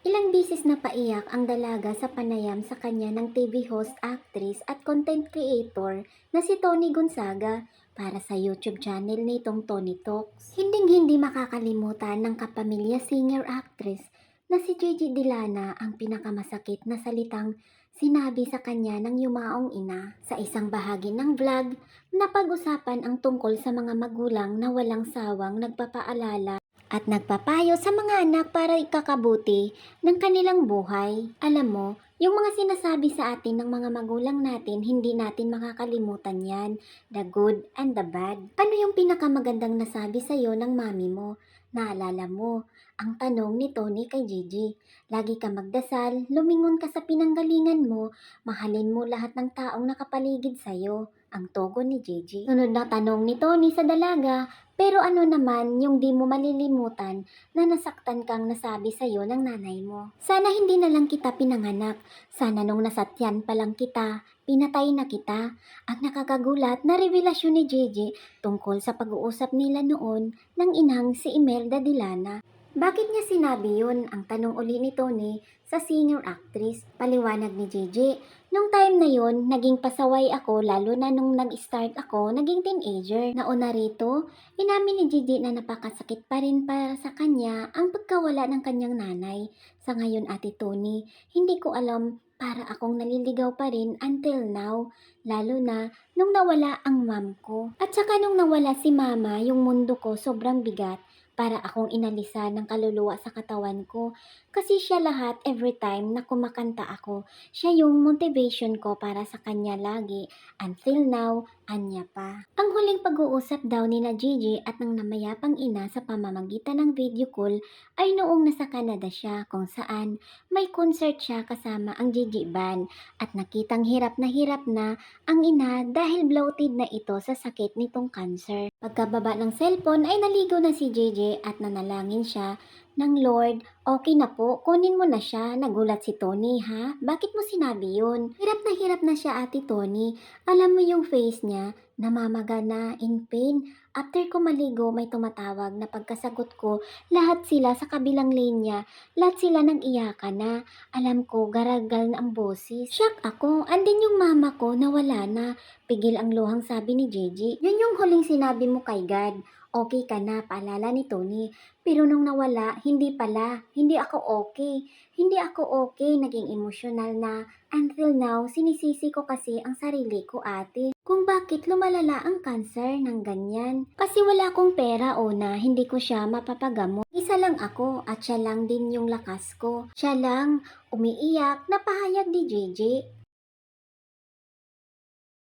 Ilang bisis na paiyak ang dalaga sa panayam sa kanya ng TV host, actress at content creator na si Tony Gonzaga para sa YouTube channel nitong Tony Talks. Hinding-hindi makakalimutan ng kapamilya singer-actress na si Gigi Dilana ang pinakamasakit na salitang sinabi sa kanya ng yumaong ina. Sa isang bahagi ng vlog, napag-usapan ang tungkol sa mga magulang na walang sawang nagpapaalala at nagpapayo sa mga anak para ikakabuti ng kanilang buhay. Alam mo, yung mga sinasabi sa atin ng mga magulang natin, hindi natin makakalimutan yan. The good and the bad. Ano yung pinakamagandang nasabi sa'yo ng mami mo? Naalala mo, ang tanong ni Tony kay Gigi. Lagi ka magdasal, lumingon ka sa pinanggalingan mo, mahalin mo lahat ng taong nakapaligid sa'yo. Ang togo ni Gigi. Sunod na tanong ni Tony sa dalaga, pero ano naman yung di mo malilimutan na nasaktan kang nasabi sa'yo ng nanay mo? Sana hindi na lang kita pinanganak. Sana nung nasatyan pa lang kita, pinatay na kita. Ang nakakagulat na revelasyon ni Gigi tungkol sa pag-uusap nila noon ng inang si Imelda Dilana. Bakit niya sinabi yun? Ang tanong uli ni Tony sa senior actress. Paliwanag ni Gigi, Nung time na yun, naging pasaway ako lalo na nung nag-start ako, naging teenager. Nauna rito, inamin ni Gigi na napakasakit pa rin para sa kanya ang pagkawala ng kanyang nanay. Sa ngayon, Ate Tony, hindi ko alam para akong naliligaw pa rin until now. Lalo na nung nawala ang mom ko. At saka nung nawala si mama, yung mundo ko sobrang bigat para akong inalisan ng kaluluwa sa katawan ko. Kasi siya lahat every time na kumakanta ako. Siya yung motivation ko para sa kanya lagi. Until now, anya pa. Ang huling pag-uusap daw ni na Gigi at ng namayapang ina sa pamamagitan ng video call ay noong nasa Canada siya kung saan may concert siya kasama ang Gigi Band at nakitang hirap na hirap na ang ina dahil bloated na ito sa sakit nitong cancer. Pagkababa ng cellphone ay naligo na si Gigi at nanalangin siya ng Lord, okay na po, kunin mo na siya. Nagulat si Tony, ha? Bakit mo sinabi yun? Hirap na hirap na siya, ate Tony. Alam mo yung face niya, namamaga na, in pain. After ko maligo, may tumatawag na pagkasagot ko, lahat sila sa kabilang lane niya, lahat sila nang iyakan na. Alam ko, garagal na ang boses. Shock ako, andin yung mama ko, nawala na. Pigil ang luhang sabi ni Gigi. Yun yung huling sinabi mo kay God. Okay ka na, paalala ni Tony. Pero nung nawala, hindi pala. Hindi ako okay. Hindi ako okay. Naging emosyonal na. Until now, sinisisi ko kasi ang sarili ko ate. Kung bakit lumalala ang cancer ng ganyan. Kasi wala akong pera o na hindi ko siya mapapagamot. Isa lang ako at siya lang din yung lakas ko. Siya lang, umiiyak, napahayag ni JJ.